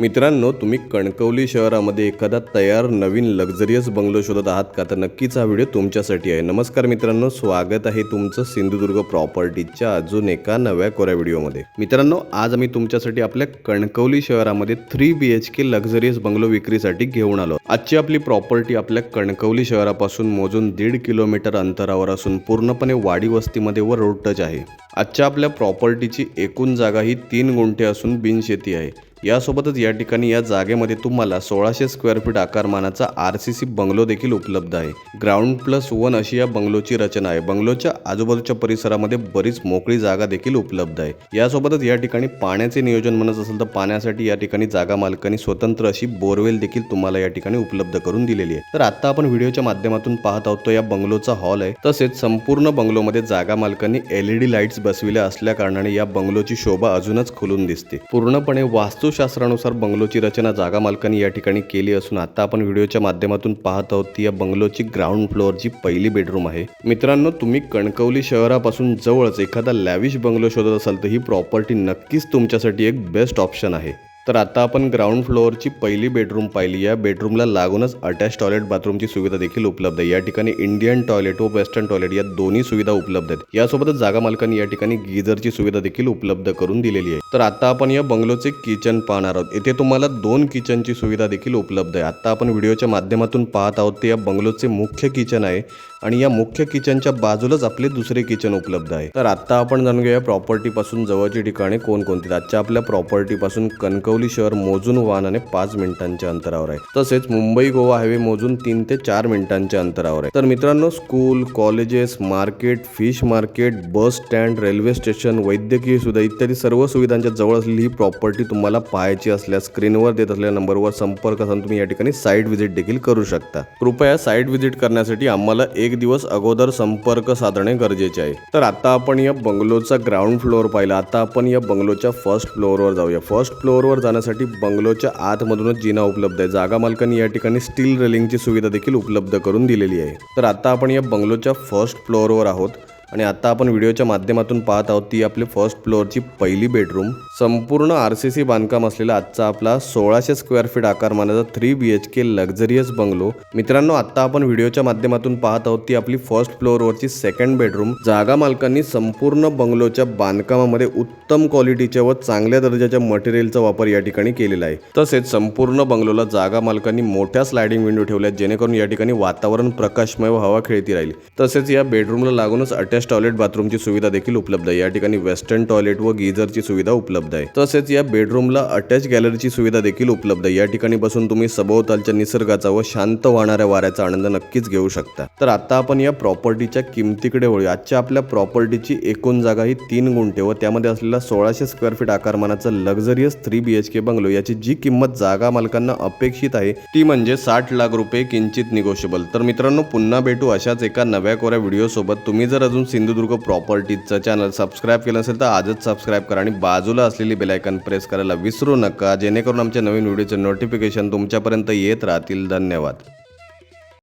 मित्रांनो तुम्ही कणकवली शहरामध्ये एखादा तयार नवीन लक्झरियस बंगलो शोधत आहात का? तर नक्कीच हा व्हिडिओ तुमच्यासाठी आहे. नमस्कार मित्रांनो स्वागत आहे तुमचं सिंधुदुर्ग प्रॉपर्टीच्या अजून एका नव्या कोऱ्या व्हिडिओमध्ये. मित्रांनो आज आम्ही तुमच्यासाठी आपल्या कणकवली शहरामध्ये three B H K luxurious bungalow विक्रीसाठी घेऊन आलो. आजची आपली प्रॉपर्टी आपल्या कणकवली शहरापासून मोजून दीड किलोमीटर अंतरावर असून पूर्णपणे वाडी वस्तीमध्ये व रोड टच आहे. आजच्या आपल्या प्रॉपर्टीची एकूण जागा ही तीन गुंठे असून बिनशेती आहे. यासोबतच या ठिकाणी या जागेमध्ये तुम्हाला सोळाशे स्क्वेअर फीट आकारमानाचा आर सी सी बंगलो देखील उपलब्ध आहे. ग्राउंड प्लस वन अशी या बंगलोची रचना आहे. बंगलोच्या आजूबाजूच्या परिसरामध्ये बरीच मोकळी जागा देखील उपलब्ध आहे. यासोबतच या ठिकाणी पाण्याचे नियोजन म्हणत असेल तर पाण्यासाठी या ठिकाणी जागा मालकांनी स्वतंत्र अशी बोरवेल देखील तुम्हाला या ठिकाणी उपलब्ध करून दिलेली आहे. तर आता आपण व्हिडिओच्या माध्यमातून पाहत आहोत तो या बंगलोचा हॉल आहे. तसेच संपूर्ण बंगलोमध्ये जागा मालकांनी एलईडी लाईट्स बसविल्या असल्या कारणाने या बंगलोची शोभा अजूनच खुलून दिसते. पूर्णपणे वास्तू वास्तुशास्त्रानुसार बंगलोची रचना जागा मालकांनी या ठिकाणी केली असून आता आपण व्हिडिओच्या माध्यमातून पाहत आहोत ती या बंगलोची ग्राउंड फ्लोअरची पहिली बेडरूम आहे. मित्रांनो तुम्ही कणकवली शहरापासून जवळच एखादा लॅविश बंगलो शोधत असाल तर ही प्रॉपर्टी नक्कीच तुमच्यासाठी एक बेस्ट ऑप्शन आहे. तर आता आपण ग्राउंड फ्लोअरची पहिली बेडरूम पाहिली या बेडरूमला लागूनच अटॅच टॉयलेट बाथरूमची सुविधा देखील उपलब्ध आहे. या ठिकाणी इंडियन टॉयलेट व वेस्टर्न टॉयलेट या दोन्ही सुविधा उपलब्ध आहेत. यासोबतच जागा मालकांनी या ठिकाणी गीझरची सुविधा देखील उपलब्ध करून दिलेली आहे. तर आता आपण या बंगलोचे किचन पाहणार आहोत. येथे तुम्हाला दोन किचनची सुविधा देखील उपलब्ध आहे. आता आपण व्हिडिओच्या माध्यमातून पाहत आहोत ते या बंगलोचे मुख्य किचन आहे. आणि या मुख्य किचनच्या बाजूलाच आपले दुसरे किचन उपलब्ध आहे. तर आता आपण जाणून घेऊया प्रॉपर्टीपासून जवळची ठिकाणे कोणकोणती आजच्या आपल्या प्रॉपर्टीपासून कणकवली शहर मोजून वाहनाने पाच मिनिटांच्या अंतरावर आहे. तसेच मुंबई गोवा हायवे मोजून तीन ते चार मिनिटांच्या अंतरावर आहे. तर मित्रांनो school colleges market fish market bus stand railway station वैद्यकीय सुविधा इत्यादी सर्व सुविधांच्या जवळ असलेली ही प्रॉपर्टी तुम्हाला पाहायची असल्यास स्क्रीनवर देत असलेल्या नंबरवर संपर्क साधून तुम्ही या ठिकाणी साईट व्हिजिट देखील करू शकता. कृपया साईट व्हिजिट करण्यासाठी आम्हाला एक दिवस अगोदर संपर्क साधणे गरजेचे आहे. तर आता आपण या बंगलोचा ग्राउंड फ्लोअर पाहिला. आता आपण या बंगलोच्या फर्स्ट फ्लोअरवर जाऊया. फर्स्ट फ्लोअरवर जाण्यासाठी बंगलोच्या आतमधूनच जिना उपलब्ध आहे. जागा मालकांनी या ठिकाणी स्टील रेलिंगची सुविधा देखील उपलब्ध करून दिलेली आहे. तर आता आपण या बंगलोच्या फर्स्ट फ्लोअरवर आहोत. आणि आता आपण व्हिडिओच्या माध्यमातून पाहत आहोत ती आपली फर्स्ट फ्लोअरची पहिली बेडरूम संपूर्ण आर सी सी बांधकाम असलेला आजचा आपला सोळाशे square feet आकारमानाचा three B H K luxurious bungalow मित्रांनो आता आपण व्हिडिओच्या माध्यमातून पाहत आहोत ती आपली फर्स्ट फ्लोअरवरची सेकंड बेडरूम जागा मालकांनी संपूर्ण बंगलोच्या बांधकामामध्ये उत्तम क्वालिटीच्या व चांगल्या दर्जाच्या मटेरियलचा वापर या ठिकाणी केलेला आहे. तसेच संपूर्ण बंगलोला जागा मालकांनी मोठ्या स्लायडिंग विंडो ठेवल्या जेणेकरून या ठिकाणी वातावरण प्रकाशमय व हवा खेळती राहील. तसेच या बेडरूमला लागूनच अटॅच टॉयलेट बाथरूमची सुविधा देखील उपलब्ध आहे. या ठिकाणी वेस्टर्न टॉयलेट व गीझरची सुविधा उपलब्ध आहे. तसेच या बेडरूमला अटॅच गॅलरीची सुविधा देखील उपलब्ध आहे. या ठिकाणी बसून तुम्ही सभोवतालच्या निसर्गाचा व शांत वाहणाऱ्या वाऱ्याचा आनंद नक्कीच घेऊ शकता. तर आता आपण या प्रॉपर्टीच्या किमतीकडे वळूया. आजच्या आपल्या प्रॉपर्टीची एकूण जागा ही तीन गुंठे व त्यामध्ये असलेला सोळाशे square feet आकारमानाचा luxurious three B H K bungalow याची जी किंमत जागा मालकांना अपेक्षित आहे ती म्हणजे साठ लाख रुपये किंचित निगोशिएबल तर मित्रांनो पुन्हा भेटू अशाच एका नव्या कोऱ्या व्हिडिओ सोबत. तुम्ही जर अजून सिंधुदुर्ग प्रॉपर्टीचं चॅनल सबस्क्राईब केलं असेल तर आजच सबस्क्राईब करा आणि बाजूला असलेली बेलायकन प्रेस करायला विसरू नका. जेणेकरून आमच्या नवीन व्हिडिओचे नोटिफिकेशन तुमच्यापर्यंत येत राहतील. धन्यवाद.